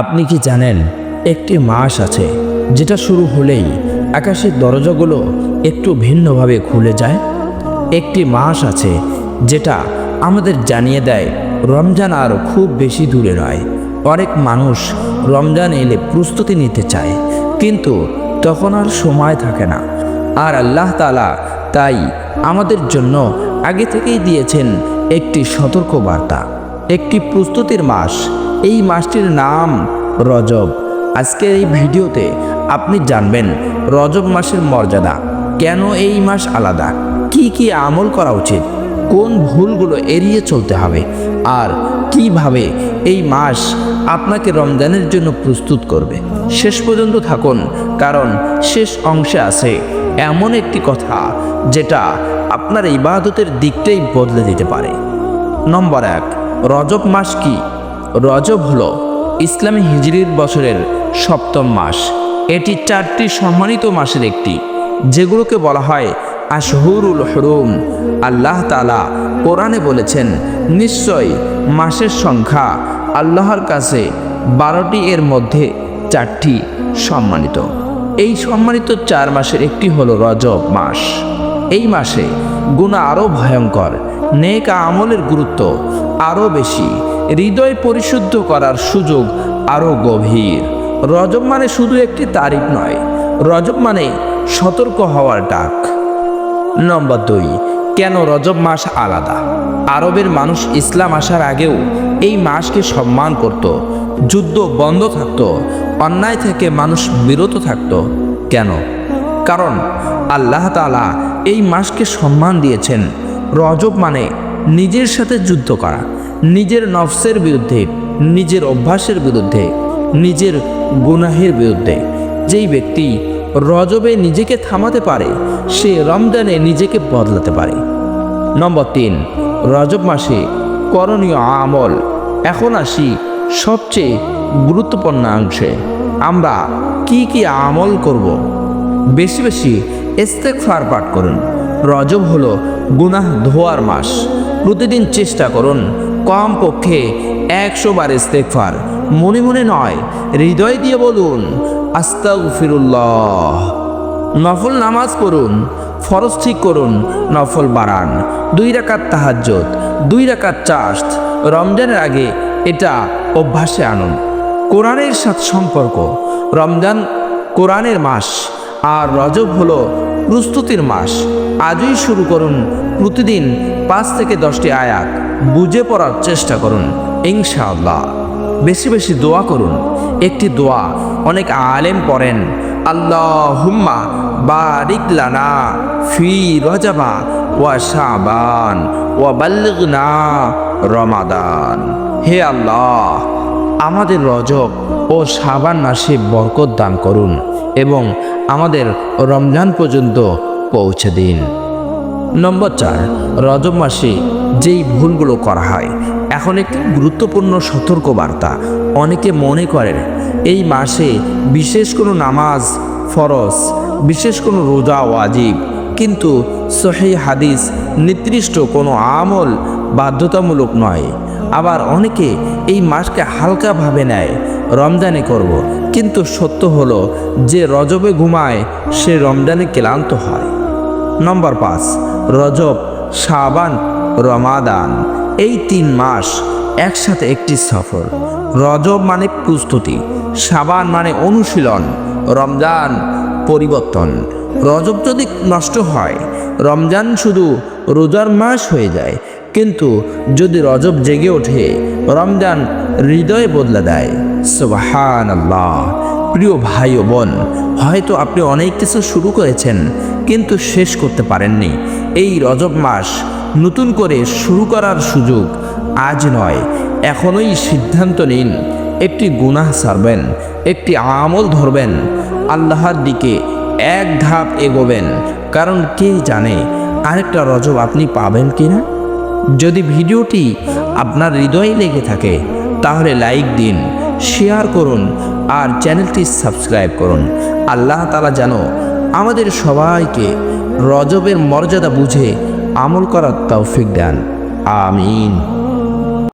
আপনি কি জানেন, একটি মাস আছে, যেটা শুরু হলেই আকাশের দরজাগুলো একটু ভিন্নভাবে খুলে যায়। একটি মাস আছে, যেটা আমাদের জানিয়ে দেয়, রমজান আর খুব বেশি দূরে নয়। অনেক মানুষ রমজান এলে প্রস্তুতি নিতে চায়, কিন্তু তখন আর সময় থাকে না। আর আল্লাহ তালা তাই আমাদের জন্য আগে থেকেই দিয়েছেন একটি সতর্ক বার্তা একটি প্রস্তুতির মাস। এই মাসটির নাম রজব। আজকের এই ভিডিওতে আপনি জানবেন রজব মাসের মর্যাদা, কেন এই মাস আলাদা, কি কি আমল করা উচিত, কোন ভুলগুলো এড়িয়ে চলতে হবে, আর কীভাবে এই মাস আপনাকে রমজানের জন্য প্রস্তুত করবে। শেষ পর্যন্ত থাকুন, কারণ শেষ অংশে আছে এমন একটি কথা যেটা আপনার ইবাদতের দিকটাই বদলে দিতে পারে। নম্বর এক, রজব মাস কি? রজব হল ইসলামী হিজরির বছরের সপ্তম মাস। এটি চারটি সম্মানিত মাসের একটি, যেগুলোকে বলা হয় আশহুরুল হরুম। আল্লাহ তালা কোরআনে বলেছেন, নিশ্চয় মাসের সংখ্যা আল্লাহর কাছে বারোটি এর মধ্যে চারটি সম্মানিত। এই সম্মানিত চার মাসের একটি হলো রজব মাস। এই মাসে গুণা আরও ভয়ঙ্কর, নেক আমলের গুরুত্ব আরও বেশি। হৃদয় পরিশুদ্ধ করার সুযোগ আরও গভীর। রজব মানে শুধু একটি তারিখ নয়, রজব মানে সতর্ক হওয়ার ডাক। নম্বর দুই, কেন রজব মাস আলাদা? আরবের মানুষ ইসলাম আসার আগেও এই মাসকে সম্মান করত, যুদ্ধ বন্ধ থাকত, অন্যায় থেকে মানুষ বিরত থাকত। কেন? কারণ আল্লাহ তালা এই মাসকে সম্মান দিয়েছেন। রজব মানে নিজের সাথে যুদ্ধ করা, নিজের নফসের বিরুদ্ধে, নিজের অভ্যাসের বিরুদ্ধে, নিজের গুনাহের বিরুদ্ধে। যেই ব্যক্তি রজবে নিজেকে থামাতে পারে, সে রমজানে নিজেকে বদলাতে পারে। নম্বর তিন, রজব মাসে করণীয় আমল। এখন আসি সবচেয়ে গুরুত্বপূর্ণ অংশে। আমরা কি কি আমল করব? বেশি বেশি ইস্তেকফার পাঠ করুন। রজব হলো গুনাহ ধোয়ার মাস। প্রতিদিন চেষ্টা করুন। কম পক্ষে একশো বার ইস্তেকফার মনে মনে নয়, হৃদয় দিয়ে বলুন, আস্তাগফিরুল্লাহ। নফল নামাজ পড়ুন, ফরজ ঠিক করুন, নফল বাড়ান। দুই রাকাত তাহাজ্জত দুই রাকাত চাষ্ট রমজানের আগে এটা অভ্যাসে আনুন। কোরআনের সাথে সম্পর্ক। রমজান কোরআনের মাস, আর রজব হলো প্রস্তুতির মাস। আজই শুরু করুন প্রতিদিন পাঁচ থেকে দশটি আয়াত বুঝে পড়ার চেষ্টা করুন, ইনশাআল্লাহ। বেশি বেশি দোয়া করুন। একটি দোয়া অনেক আলেম পড়েন আল্লাহ হুম্মা বারিক ফি রজাবা ওয়া শাবান ওয়া বাল্লিগনা রমাদান। হে আল্লাহ, আমাদের রজব ও সাবান মাসে বরকত দান করুন এবং আমাদের রমজান পর্যন্ত পৌঁছে দিন। নম্বর চার, রজব মাসে যেই ভুলগুলো করা হয়, এখন একটি গুরুত্বপূর্ণ সতর্ক বার্তা অনেকে মনে করেন, এই মাসে বিশেষ কোনো নামাজ, ফরজ, বিশেষ কোনো রোজা ওয়াজিব, কিন্তু সহি হাদিস নির্দিষ্ট কোনো আমল বাধ্যতামূলক নয় আবার অনেকে এই মাসকে হালকাভাবে নেয়, রমজানে করব। কিন্তু সত্য হলো, যে রজবে ঘুমায়, সে রমজানে ক্লান্ত হয় নম্বর পাঁচ রজব, শাবান, রমাদান। এই তিন মাস একসাথে একটি সফর। রজব মানে প্রস্তুতি, শাবান মানে অনুশীলন, রমজান পরিবর্তন। রজব যদি নষ্ট হয়, রমজান শুধু রোজার মাস হয়ে যায়, কিন্তু যদি রজব জেগে ওঠে, রমজান হৃদয়ে বদলে দেয়। সুবাহান আল্লাহ প্রিয় ভাই ও বোন, হয়তো আপনি অনেক কিছু শুরু করেছেন, কিন্তু শেষ করতে পারেননি। এই রজব মাস নতুন করে শুরু করার সুযোগ আজ নয়, এখনই সিদ্ধান্ত নিন। একটি গুনাহ সারবেন, একটি আমল ধরবেন, আল্লাহর দিকে এক ধাপ এগোবেন। কারণ কে জানে আরেকটা রজব আপনি পাবেন কি না যদি ভিডিওটি আপনার হৃদয়ে লেগে থাকে, তাহলে লাইক দিন, শেয়ার করুন আর চ্যানেলটি সাবস্ক্রাইব করুন। আল্লাহ তালা যেন আমাদের সবাইকে রজবের মর্যাদা বুঝে আমল করার তৌফিক দেন। আমিন।